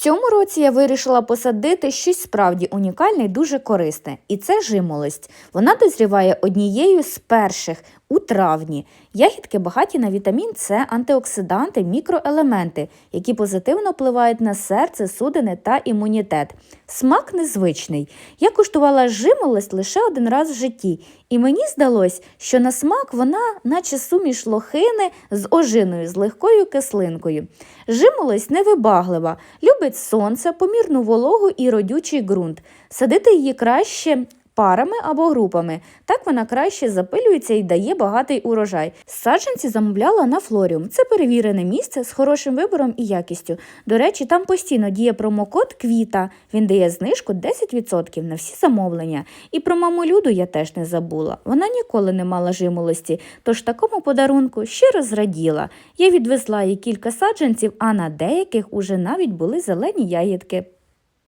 цьому році я вирішила посадити щось справді унікальне і дуже корисне, і це жимолость. Вона дозріває однією з перших у травні. Ягідки багаті на вітамін С, антиоксиданти, мікроелементи, які позитивно впливають на серце, судини та імунітет. Смак незвичний. Я куштувала жимолость лише один раз в житті, і мені здалось, що на смак вона, наче суміш лохини з ожиною, з легкою кислинкою. Жимолость невибаглива, любить сонце, помірну вологу і родючий ґрунт. Садити її краще парами або групами. Так вона краще запилюється і дає багатий урожай. Саджанці замовляла на флоріум. Це перевірене місце з хорошим вибором і якістю. До речі, там постійно діє промокод Квіта. Він дає знижку 10% на всі замовлення. І про маму Люду я теж не забула. Вона ніколи не мала жимолості, тож такому подарунку щиро зраділа. Я відвезла їй кілька саджанців, а на деяких уже навіть були зелені ягідки.